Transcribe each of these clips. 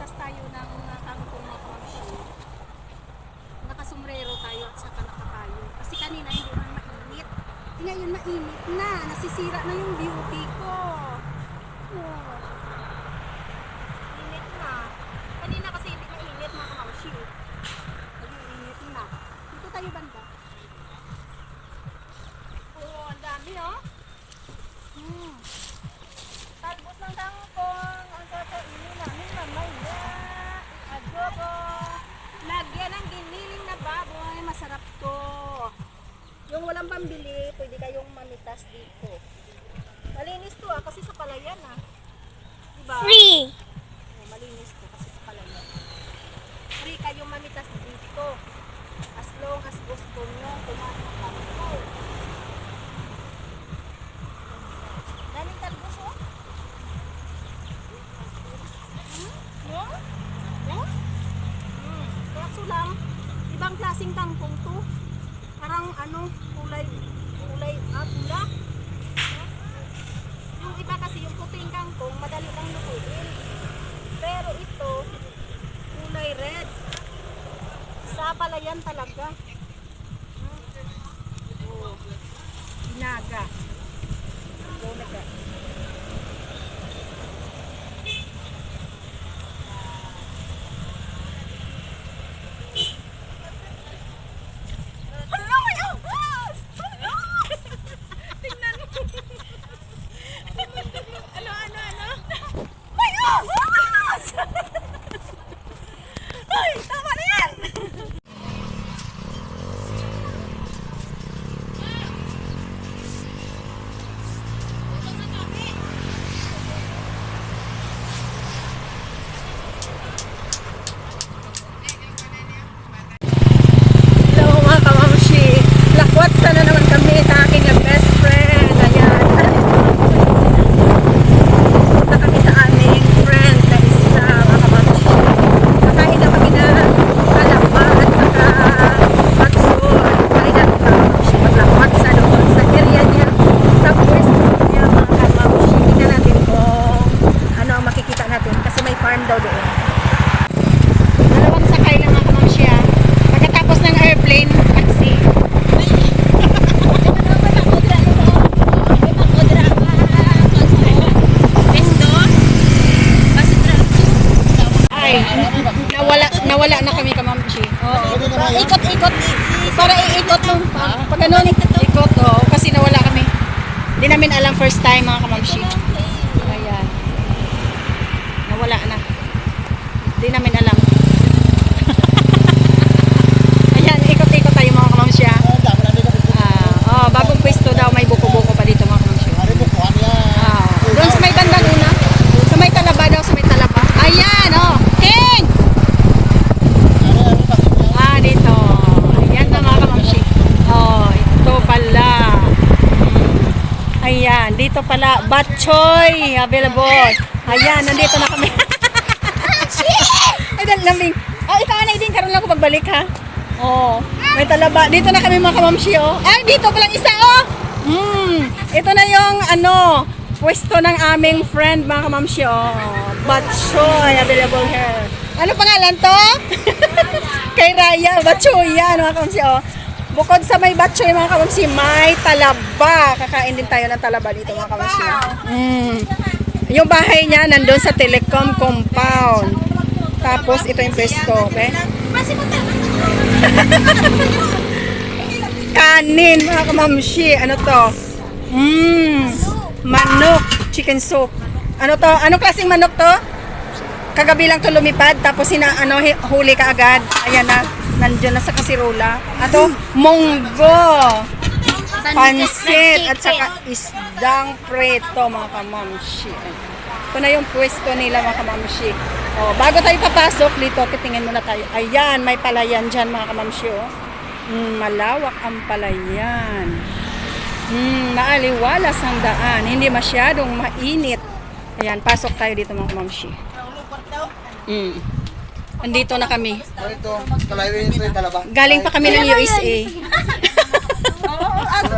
mamitas tayo ng kangkong mga kamamshi. Nakasumrero tayo at saka nakapayo. Kasi kanina hindi man mainit. Eh, ngayon mainit na. Nasisira na yung beauty ko. Oh. Init na. Kanina kasi hindi mainit mga kamamshi. Ngayon init na. Dito tayo banda. Oo, ang dami oh. Hmm. Talbos ng kangkong. Ang kakainin namin mamaya. Adobo. Lagyan ng giniling na Masarap to. Yung walang pambili, pwede kayong mamitas dito. Malinis to ah, kasi sa palayan ah. Diba? Free! Oh, malinis to kasi sa palayan. Free kayong mamitas dito. As long as gusto nyo kumain ng kangkong. Daming talbos oh. Hmm? No? No? Hmm. Kaso lang, ibang klaseng kangkong to. Parang ano, kulay, kulay, ah, pula. Yung iba kasi yung puting kangkong, madali lang lutuin. Pero ito, kulay red. Palayan talaga. Batchoy available. Ayan, nandito na kami. Ay, lamig. Oh, ikaw na din. Karoon lang ako pagbalik ha. Oh, may talaba. Dito na kami mga kamamshi oh. Ay, dito palang isa oh. Hmm, ito na yung ano, pwesto ng aming friend mga kamamshi oh. Batchoy available here. Ano pangalan to? Kay Raya, Batchoy yan mga kamamshi oh. Bukod sa may batchoy mga kamamshi, may talaba. Kakain din tayo ng talaba dito mga kamamshi. Mm. Yung bahay niya nandun sa Telecom compound. Tapos ito yung pwesto, okay? Kanin, mga kamamshi. Ano to? Mmm. Manok. Chicken soup. Ano to? Ano klaseng manok to? Kagabi lang to lumipad. Tapos sina, ano, huli ka agad. Ayan na. Nandiyan na sa kasirola. Ato, munggo. Pansit. At saka isdang preto, mga kamamshi. Ito na yung pwesto nila, mga kamamshi. Oh, bago tayo papasok dito, titingin muna tayo. Ayan, may palayan dyan, mga kamamshi. Oh. Mm, malawak ang palayan. Mm, maaliwalas ang daan. Hindi masyadong mainit. Ayan, pasok tayo dito mga kamamshi. Mm. Andito na kami. Ito, kalayo ito yung talaba. Galing pa kami ng USA.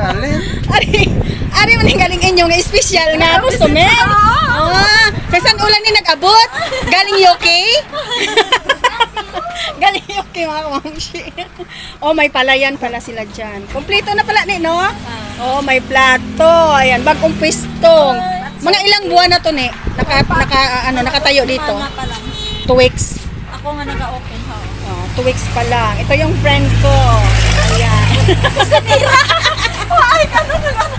Alin? Ari, ari man galing inyong na special nga customer. Ah, Kasan ulan ni nag-abot? Galing UK? Galing UK mga kamamshi. Oh, may palayan pala sila dyan. Kompleto na pala ni, no? Oh, may plato. Ayan, bagong pistong. Mga ilang buwan na to ni? Naka, naka, ano, nakatayo dito? Two weeks. Ako nga nag-open house. Oh, two weeks pa lang. Ito yung friend ko. Ayan. Ay, ano na lang.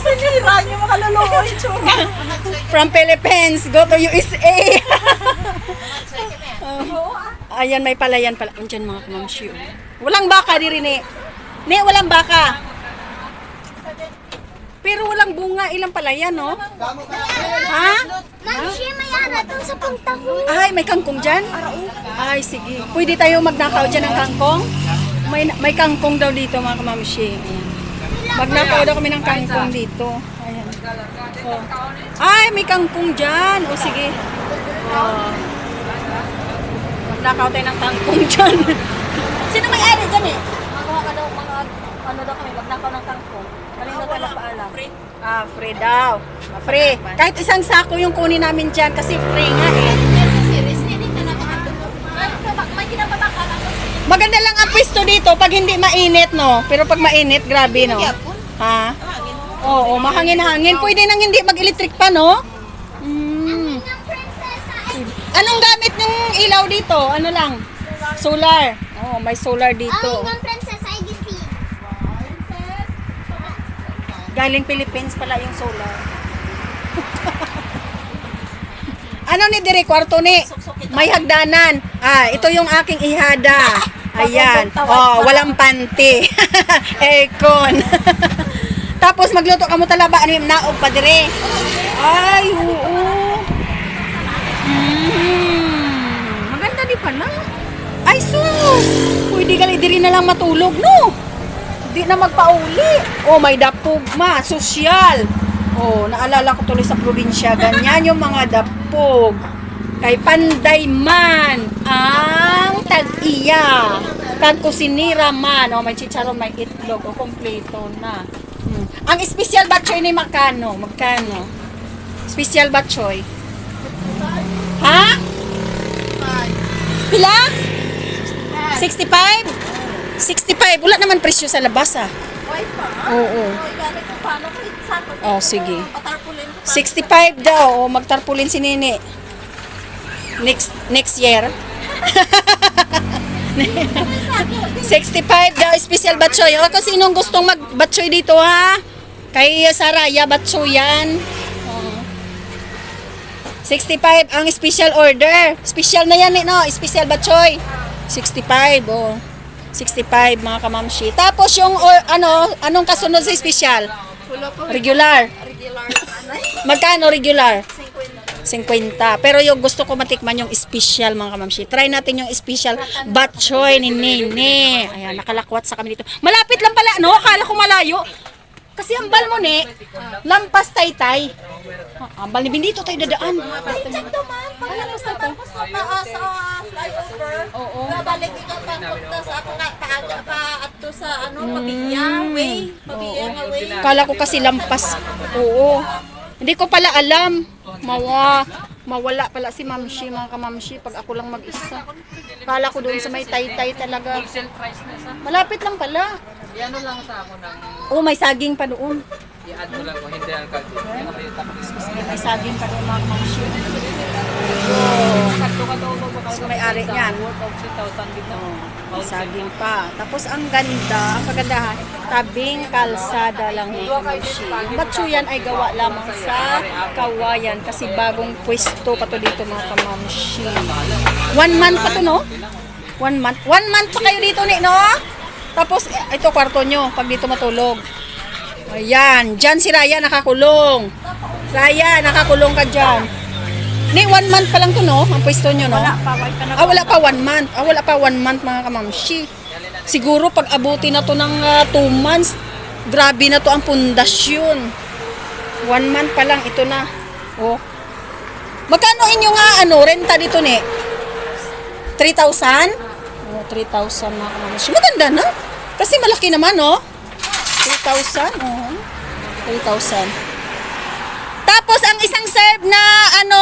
Sinira niyo makaluluwa yung tsura. From Philippines, go to USA. Oo, ah. Ayan, may palayan pala. Andiyan mga kamamshi. oh. Walang baka diri ni. Ni, walang baka. Pero walang bunga. Ilang palayan, no? Ha? Nandiyan mayara doon sa pangtahon. Ay, may kangkong dyan? Ay, sige. Pwede tayo magnakaw dyan ng kangkong? May, may kangkong daw dito, mga kamamshi. Magnakaw daw kami ng kangkong dito. Ayan. Oh. Ay, may kangkong dyan. O, sige. Oh. Magnakaw tayo ng kangkong dyan. Sino may ari dyan eh? Mga ka daw, mga ano daw kami, magnakaw ng kangkong. Kanino tayo magpaalam? Free. Ah, free daw. Ah, Free. Kahit isang sako yung kunin namin dyan kasi free nga eh. Maganda lang ang pwesto dito pag hindi mainit, no? Pero pag mainit, grabe, no? Ha? Oo, mahangin-hangin. Pwede nang hindi mag-electric pa, no? Mm. Anong gamit ng ilaw dito? Ano lang? Solar. Oh, may solar Ang dito. ibang princess ay gisi. Galing Philippines pala yung solar. ano ni Dire kwarto ni? May hagdanan. Ah, ito yung aking ihada. Ayan. Oh, walang panty. Aircon. Tapos magluto ka mo talaba ano yung naog pa dire. Ay, oo. Mm, maganda di pa na. Ay, sus! Pwede gali diri na lang matulog, no? Di na magpauli. Oh, may dapog ma, sosyal. Oh, naalala ko tuloy sa probinsya, ganyan yung mga dapog. Kay Panday man ang tag-iya. Kag kusinira man, oh, may chicharon, may itlog, oh, kompleto na. Hmm. Ang special batchoy ni Magkano? Magkano? Special batchoy. Ha? Pila? 65? 65. Wala naman presyo sa labas ah. Why pa? Oo. Galing ko paano ko sakot. Oh, sige. Patarpulin ko. 65 daw. O, magtarpulin si Nini. Next next year. 65 daw, special batchoy. O, kung sinong gustong mag-batchoy dito, ha? Kay Saraya, batchoy yan. O. 65 ang special order. Special na yan, eh, no? Special batchoy. 65, oh. 65, mga kamamshi. Tapos yung, or, ano, anong kasunod sa special? Regular. Regular ano. Magkano regular? 50. Pero yung gusto ko matikman yung special mga kamamshi. Try natin yung special batchoy ni Nene. Ayan, nakalakwat sa kami dito. Malapit lang pala, no? Akala ko malayo. Kasi ang bal mo, ne, lampas taytay. Ah, Ang bal ni Bindito tayo dadaan. Check naman. Pagkatapos na tapos na pa sa flyover. Oo. Babalik ikaw papunta sa ako nga paaga pa at to sa ano, Pabiya way. Pabiya nga way. Kala ko kasi lampas. Oo. Hindi ko pala alam. Mawa, mawala pala si Mamshi, mga kamamshi, pag ako lang mag-isa. Kala ko doon sa may taytay talaga. Malapit lang pala. Yan lang sa ako ng Oh, may saging pa doon. i-add mo lang kung hindi ang tapos. May saging pa doon, mga kamamshi. So, may ari niyan. Worth of 3,000 dito. May saging pa. Tapos ang ganda, ang tabing kalsada lang kamamshi. Yung batsuyan ay gawa lamang sa kawayan kasi bagong pwesto pa to dito mga kamamshi. One month pa to, no? One month. One month pa kayo dito, ni, no? Tapos, eh, ito kwarto nyo, pag dito matulog. Ayan, dyan si Raya nakakulong. Raya, nakakulong ka dyan. Ni, one month pa lang to, no? Ang pwesto nyo, no? Paway ka na. Ah, wala pa one month. Ah, wala pa one month, mga kamamshi. Siguro pag abuti na to ng ah, two months, grabe na to ang pundasyon. One month pa lang, ito na. Oh. Magkano inyo nga, ano, renta dito, ni? 3,000? Oh, 3,000 mga kamamshi. Maganda na. Kasi malaki naman, no? 3,000, oh. 3,000. Tapos ang isang serve na ano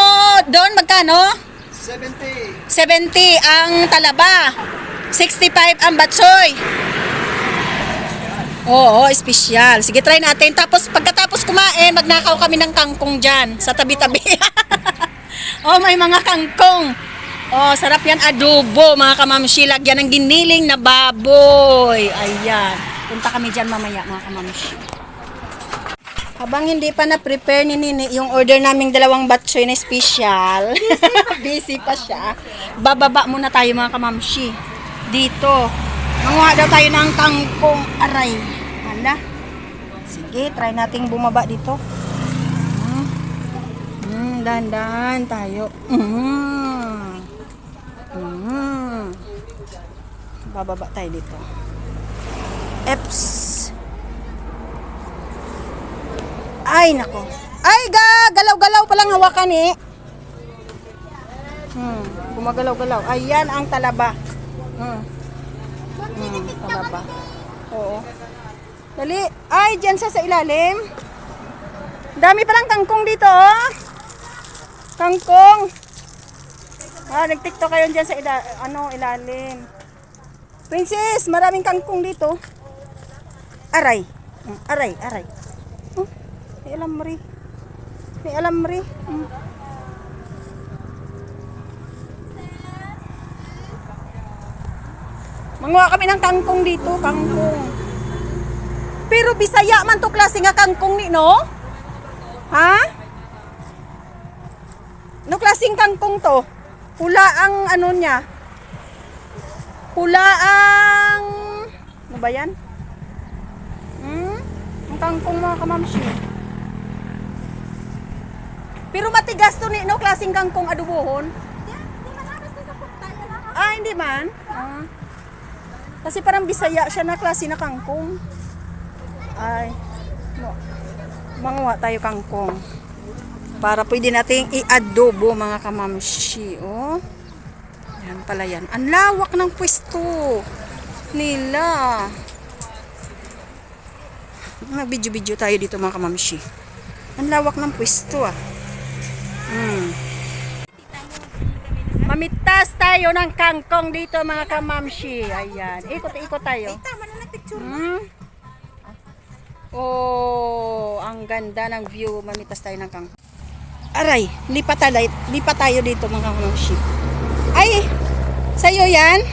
doon magkano? 70. 70 ang talaba. 65 ang batsoy. Oo, espesyal. Sige, try natin. Tapos pagkatapos kumain, magnakaw kami ng kangkong dyan sa tabi-tabi. oh, may mga kangkong. Oh, sarap yan adobo, mga kamamshi. Lagyan ng giniling na baboy. Ayan. Punta kami dyan mamaya, mga kamamshi. Habang hindi pa na-prepare ni Nini yung order naming dalawang batchoy na special. Busy pa siya. Bababa muna tayo mga kamamshi. Dito. Manguha daw tayo ng kangkong aray. Hala. Sige, try nating bumaba dito. Hmm. Hmm, dahan-dahan tayo. Hmm. Hmm. Bababa tayo dito. Eps. Ay, nako. Ay, ga, galaw-galaw palang hawakan eh. Hmm, gumagalaw-galaw. Ayan ang talaba. Hmm. Hmm, talaba. Oo. Dali. Ay, dyan sa sa ilalim. Dami palang kangkong dito, oh. Kangkong. Ah, nag-tiktok kayo dyan sa ila ano, ilalim. Princess, maraming kangkong dito. Aray. Hmm, Aray, aray. May alam ri. May alam ri. Hmm. Manguha kami ng kangkong dito, kangkong. Pero bisaya man to klase nga kangkong ni, no? Ha? No klaseng kangkong to? Pula ang ano niya? Pula ang... Ano ba yan? Hmm? Ang kangkong mga kamamshi. Pero matigas to ni, no? Klaseng kangkong adubohon. Ah, hindi man. Ah. Kasi parang bisaya siya na klase na kangkong. Ay. No. Manguha tayo kangkong. Para pwede nating i-adobo mga kamamshi. Oh. Yan pala yan. Ang lawak ng pwesto nila. Mag-video-video tayo dito mga kamamshi. Ang lawak ng pwesto ah. Hmm. Mamitas tayo ng kangkong dito mga kamamshi. Ayan. Ikot-ikot tayo. Hmm? Oh, ang ganda ng view. Mamitas tayo ng kangkong. Aray, lipat tayo, lipat tayo dito mga kamamshi. Ay, sa'yo yan?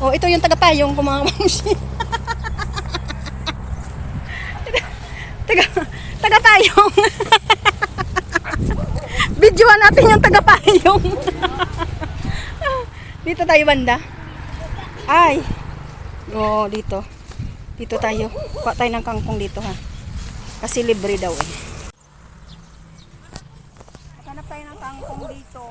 Oh, ito yung tagapayong ko mga kamamshi. taga, tagapayong. Videoan natin yung tagapayong. dito tayo banda. Ay. Oo, dito. Dito tayo. Kuha tayo ng kangkong dito ha. Kasi libre daw eh. Hanap tayo ng kangkong dito.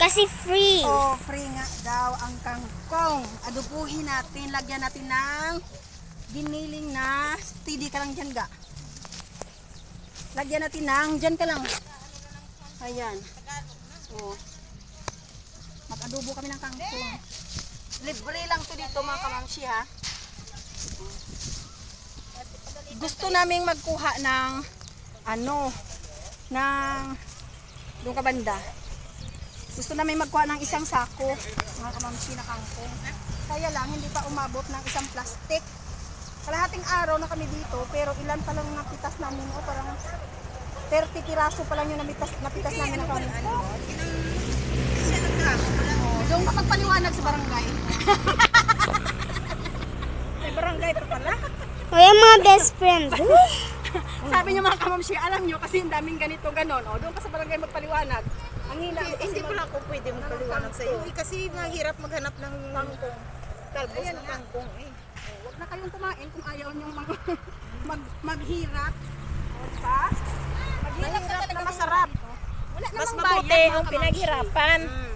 Kasi free. Oh, free nga daw ang kangkong. Adubuhin natin. Lagyan natin ng giniling na tidi ka lang dyan ga. Lagyan natin ng dyan ka lang. Ayan. Oh. Mag-adobo kami ng kangkong. Libre lang to dito mga kamangshi ha. Gusto naming magkuha ng ano ng doon ka banda. Gusto namin magkuha ng isang sako mga kamamsi na kangkong. Kaya lang hindi pa umabot ng isang plastic. Kalahating araw na kami dito pero ilan pa lang napitas namin o parang 30 piraso pa lang yung napitas, napitas namin na kangkong. Oh, doon ka magpaliwanag sa barangay. May barangay pa pala. O yung mga best friend. Sabi niyo mga kamamsi, alam niyo kasi ang daming ganito ganon. O, doon ka sa barangay magpaliwanag. Ang hina Hindi, hindi pala ako pwede magpaliwanag sa iyo. Kasi mahirap maghanap ng kangkong. Talbos na kangkong eh. Huwag na kayong kumain kung ayaw niyo mag, mag, maghirap. O, diba? Maghirap ka talaga masarap. Wala Mas namang mabuti mga pinaghirapan. Mm.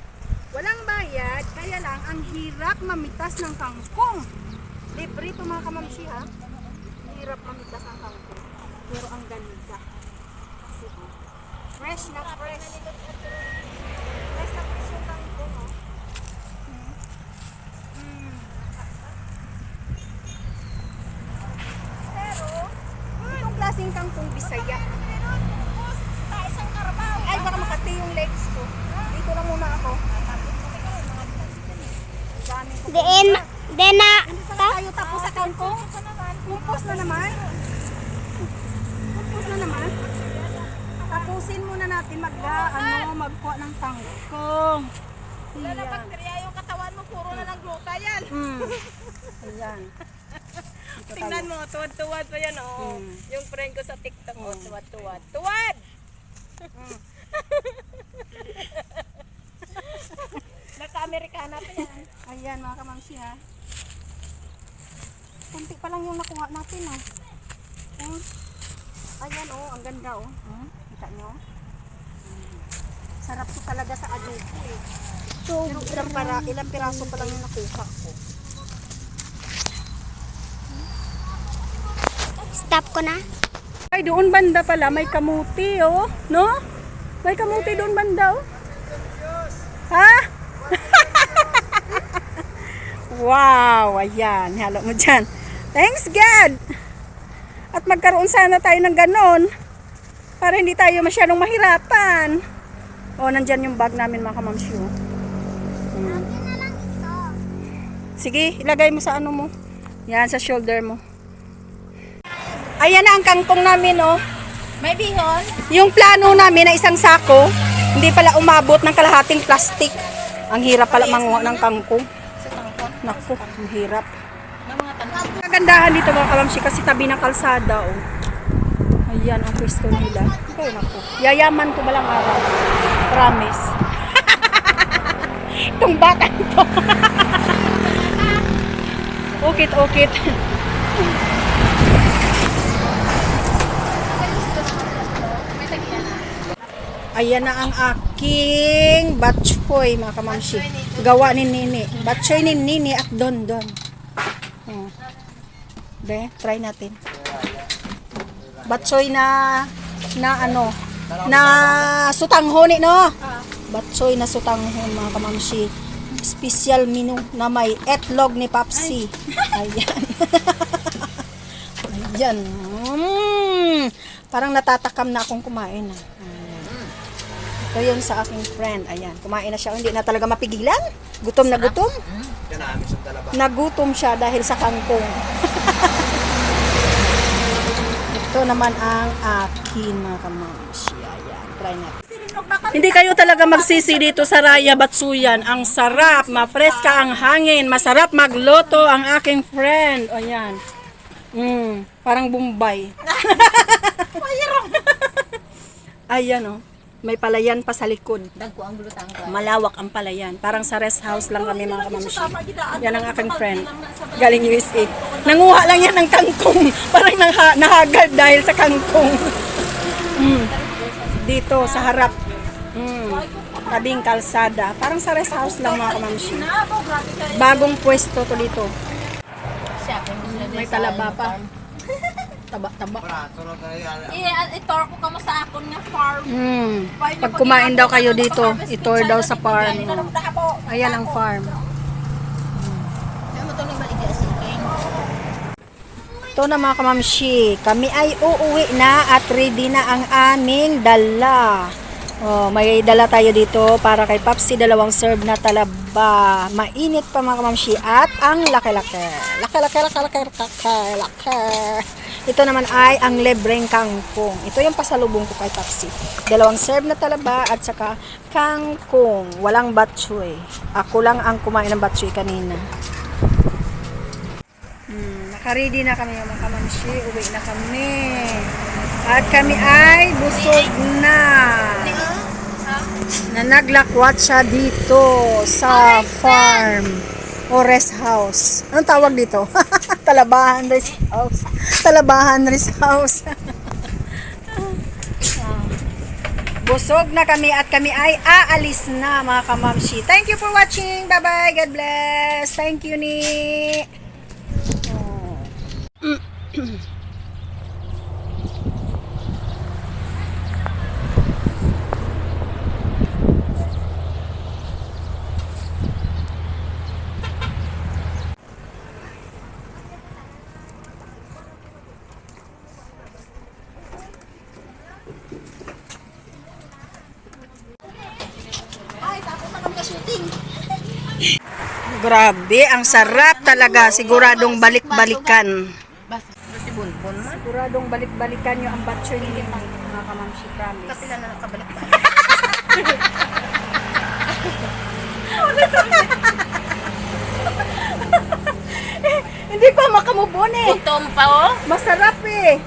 Walang bayad, kaya lang ang hirap mamitas ng kangkong. Libre ito mga kamamsi ha. Hirap mamitas ng kangkong. Pero ang ganda. Kasi, oh, fresh na fresh. Fresh na fresh yung kangkong. Oh. Mm. Pero, itong klaseng kangkong bisaya. Yung legs ko. Dito lang muna ako. Then, then na, Hindi pa tayo tapos sa kangkong. Kumpos na naman. Kumpos na naman. Tapusin muna natin mag, ano, magkuha ng kangkong. Wala na bakterya yung katawan mo, puro na ng gluta yan. Mm. Ayan. Tingnan mo, tuwad-tuwad pa yan, oh. Hmm. Yung friend ko sa TikTok, oh, tuwad-tuwad. Tuwad! Naka-Amerikana pa yan. Ayan mga kamamsi ha. Kunti pa lang yung nakuha natin oh. Oh. Ayan oh, ang ganda oh. Hmm? Kita nyo? Hmm. Sarap to talaga sa adobo eh. So, ilang, para, ilang piraso pa lang yung nakuha ko. stop ko na. Ay, doon banda pala, may kamuti oh. No? May kamuti doon banda oh. Ha? wow, ayan. Halo mo dyan. Thanks God! At magkaroon sana tayo ng ganon para hindi tayo masyadong mahirapan. Oh, nandyan yung bag namin mga kamamsyo. Hmm. Sige, ilagay mo sa ano mo. Yan, sa shoulder mo. Ayan na ang kangkong namin, oh. May bihon? Yung plano namin na isang sako, hindi pala umabot ng kalahating plastic. Ang hirap pala manguha ng kangkong. Naku, ang hirap. Kagandahan dito mga kalamsi kasi tabi ng kalsada, oh. Ayan ang pwesto nila. Ay, naku. Yayaman ko balang araw. Promise. Itong bata to. ukit, ukit. Ayan na ang aking batchoy, mga kamamsi. Gawa ni Nini. Batchoy ni Nini at Don Don. Oh. Be, try natin. Batchoy na na ano, na sutanghon no? Batchoy na sutanghon, mga kamamsi. Special menu na may etlog ni Papsi. Ayan. Ayan. Mm. Parang natatakam na akong kumain. Ah. Ito yun sa aking friend. Ayan, kumain na siya. Hindi na talaga mapigilan. Gutom na gutom. Nagutom siya dahil sa kangkong. Ito naman ang akin mga kamamsi. Ayan, try natin. Hindi kayo talaga magsisi dito sa Raya Batsuyan. Ang sarap, mafreska ang hangin, masarap magloto ang aking friend. O yan. Mm, parang Bombay. Ayan oh. May palayan pa sa likod. Dagko ang glutang ko. Malawak ang palayan. Parang sa rest house lang kami mga kamamsi. Yan ang aking friend. Galing USA. Nanguha lang yan ng kangkong. Parang naha- nahagad dahil sa kangkong. Mm. Dito sa harap. Mm. Tabing kalsada. Parang sa rest house lang mga kamamsi. Bagong pwesto to dito. May talaba pa. Taba-taba. Para, sunod na yan. I-tour ko kamo sa akon nga farm. Mm. Pag kumain daw kayo dito, itour daw sa farm. Ayan ang farm. Ito na mga kamamshi, kami ay uuwi na at ready na ang aming dala. Oh, may dala tayo dito para kay Papsi dalawang serve na talaba. Mainit pa mga kamamshi at ang laki-laki. Laki-laki, laki-laki, laki-laki, laki. Ito naman ay ang lebreng kangkong. Ito yung pasalubong ko kay Papsi. Dalawang serve na talaba at saka kangkong. Walang batchoy. Ako lang ang kumain ng batchoy kanina. Hmm, nakaready na kami mga kamamshi. Uwi na kami. At kami ay busog na. Na naglakwat siya dito sa farm o rest house. Anong tawag dito? Talabahan rest house. Talabahan rest house. Busog na kami at kami ay aalis na mga kamamshi. Thank you for watching. Bye-bye. God bless. Thank you, ni. Ting. Grabe, ang sarap talaga. Siguradong balik-balikan. Siguradong balik-balikan yung ang batchoy ni mga kamamshi promise. Kapila na nakabalik tayo. Hindi ko makamubon eh. Gutom pa oh. Masarap eh.